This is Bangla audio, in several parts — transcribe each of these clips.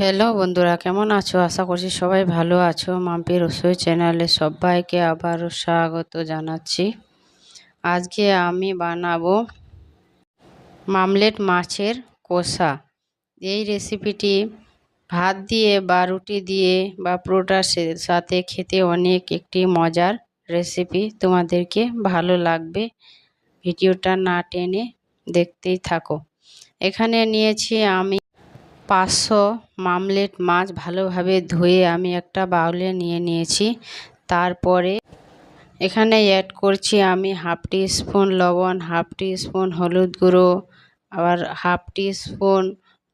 হ্যালো বন্ধুরা, কেমন আছো? আশা করছি সবাই ভালো আছো। মাম্পি রসোই চ্যানেলে সবাইকে আবারও স্বাগত জানাচ্ছি। আজকে আমি বানাবো মামলেট মাছের কষা। এই রেসিপিটি ভাত দিয়ে বা রুটি দিয়ে বা পুরোটার সাথে খেতে অনেক একটি মজার রেসিপি তোমাদেরকে ভালো লাগবে। ভিডিওটা না টেনে দেখতেই থাকো। এখানে নিয়েছি আমি পাঁচশো মামলেট মাছ ভালোভাবে ধুয়ে আমি একটা বাউলে নিয়ে নিয়েছি। তারপরে এখানে অ্যাড করছি আমি হাফ টি স্পুন লবণ হাফ টি স্পুন হলুদ গুঁড়ো, আবার হাফ টি স্পুন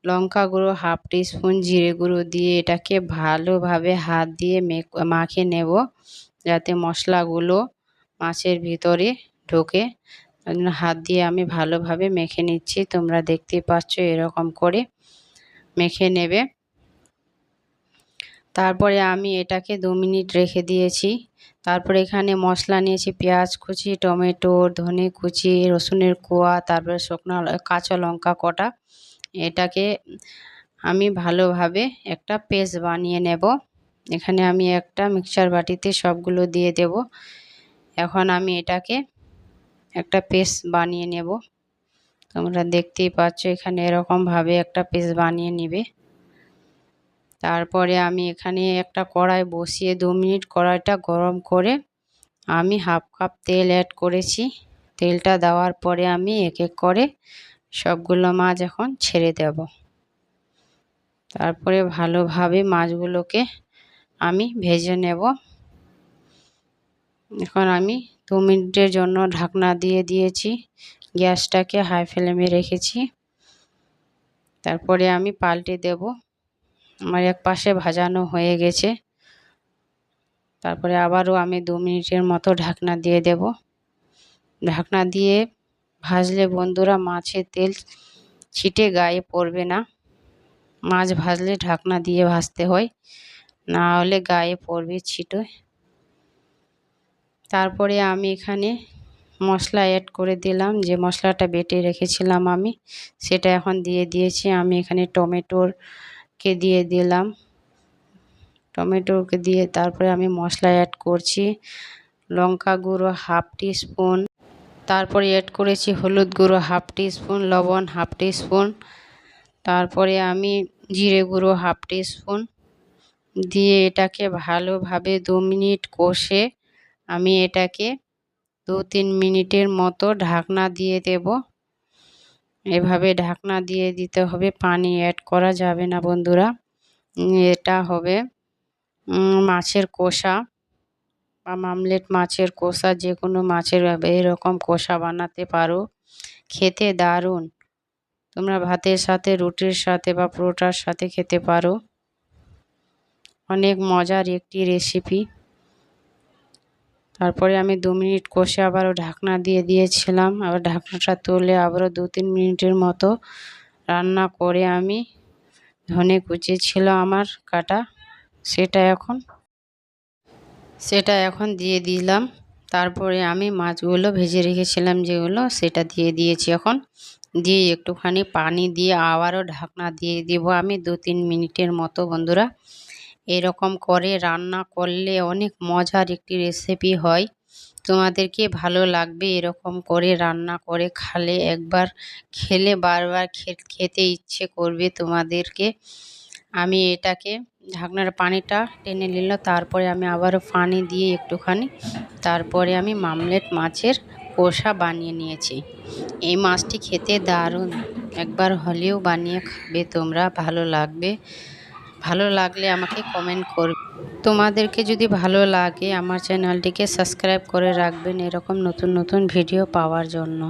লঙ্কা গুঁড়ো হাফ টি স্পুন জিরে গুঁড়ো দিয়ে এটাকে ভালোভাবে হাত দিয়ে মাখে নেব যাতে মশলাগুলো মাছের ভিতরে ঢোকে। হাত দিয়ে আমি ভালোভাবে মেখে নিচ্ছি, তোমরা দেখতেই পাচ্ছ এরকম করে। মেখে নেবে। তারপরে আমি এটাকে দু মিনিট রেখে দিয়েছি। তারপরে এখানে মশলা নিয়েছি, পেঁয়াজ কুচি, টমেটো, ধনে কুচি, রসুনের কোয়া, তারপরে শুকনো কাঁচা লঙ্কা কটা। এটাকে আমি ভালোভাবে একটা পেস্ট বানিয়ে নেব। এখানে আমি একটা মিক্সচার বাটিতে সবগুলো দিয়ে দেব। এখন আমি এটাকে একটা পেস্ট বানিয়ে নেব। তোমরা দেখতেই পাচ্ছ এখানে এরকমভাবে একটা পিস বানিয়ে নিবে। তারপরে আমি এখানে একটা কড়াই বসিয়ে দু মিনিট কড়াইটা গরম করে আমি হাফ কাপ তেল অ্যাড করেছি। তেলটা দেওয়ার পরে আমি এক এক করে সবগুলো মাছ এখন ছেড়ে দেব। তারপরে ভালোভাবে মাছগুলোকে আমি ভেজে নেব। এখন আমি দু মিনিটের জন্য ঢাকনা দিয়ে দিয়েছি। গ্যাসটাকে হাই ফ্লেমে রেখেছি। তারপরে আমি পাল্টে দেব। আমার এক পাশে ভাজানো হয়ে গেছে। তারপরে আবারও আমি দু মিনিটের মতো ঢাকনা দিয়ে দেব। ঢাকনা দিয়ে ভাজলে বন্ধুরা মাছের তেল ছিটে গায়ে পড়বে না। মাছ ভাজলে ঢাকনা দিয়ে ভাজতে হয়। না হলে গায়ে পড়বে ছিটোয় তারপরে আমি এখানে মশলা অ্যাড করে দিলাম। যে মশলাটা বেটে রেখেছিলাম আমি, সেটা এখন দিয়ে দিয়েছি। আমি এখানে টমেটোরকে দিয়ে দিলাম। টমেটোকে দিয়ে তারপরে আমি মশলা অ্যাড করছি। লঙ্কা গুঁড়ো হাফ টি স্পুন তারপরে অ্যাড করেছি হলুদ গুঁড়ো হাফ টি স্পুন লবণ হাফ টি স্পুন তারপরে আমি জিরে গুঁড়ো হাফ টি স্পুন দিয়ে এটাকে ভালোভাবে দু মিনিট কষে আমি এটাকে দু তিন মিনিটের মতো ঢাকনা দিয়ে দেব। এভাবে ঢাকনা দিয়ে দিতে হবে, পানি অ্যাড করা যাবে না বন্ধুরা। এটা হবে মাছের কষা বা মামলেট মাছের কষা যে কোনো মাছের এরকম কষা বানাতে পারো। খেতে দারুণ। তোমরা ভাতের সাথে, রুটির সাথে বা পরোটার সাথে খেতে পারো। অনেক মজার একটি রেসিপি তারপরে আমি দু মিনিট কষে আবারও ঢাকনা দিয়ে দিয়েছিলাম। আবার ঢাকনাটা তুলে আবারও দু তিন মিনিটের মতো রান্না করে আমি ধনে কুচি ছিল আমার কাটা, সেটা এখন সেটা এখন দিয়ে দিলাম। তারপরে আমি মাছগুলো ভেজে রেখেছিলাম যেগুলো, সেটা দিয়ে দিয়েছি এখন। দিয়ে একটুখানি পানি দিয়ে আবারও ঢাকনা দিয়ে দিব আমি দু তিন মিনিটের মতো বন্ধুরা। এরকম করে রান্না করলে অনেক মজার একটি রেসিপি হয়। তোমাদেরকে ভালো লাগবে এরকম করে রান্না করে খালে একবার খেলে বারবার খেতে ইচ্ছে করবে তোমাদেরকে। আমি এটাকে ঢাকনার পানিটা টেনে নিল তারপরে আমি আবারও পানি দিয়ে একটুখানি, তারপরে আমি মামলেট মাছের কষা বানিয়ে নিয়েছি। এই মাছটি খেতে দারুণ, একবার হলেও বানিয়ে খাবে তোমরা, ভালো লাগবে। ভালো লাগলে আমাকে কমেন্ট করবে। তোমাদেরকে যদি ভালো লাগে, আমার চ্যানেলটিকে সাবস্ক্রাইব করে রাখবেন এরকম নতুন নতুন ভিডিও পাওয়ার জন্য।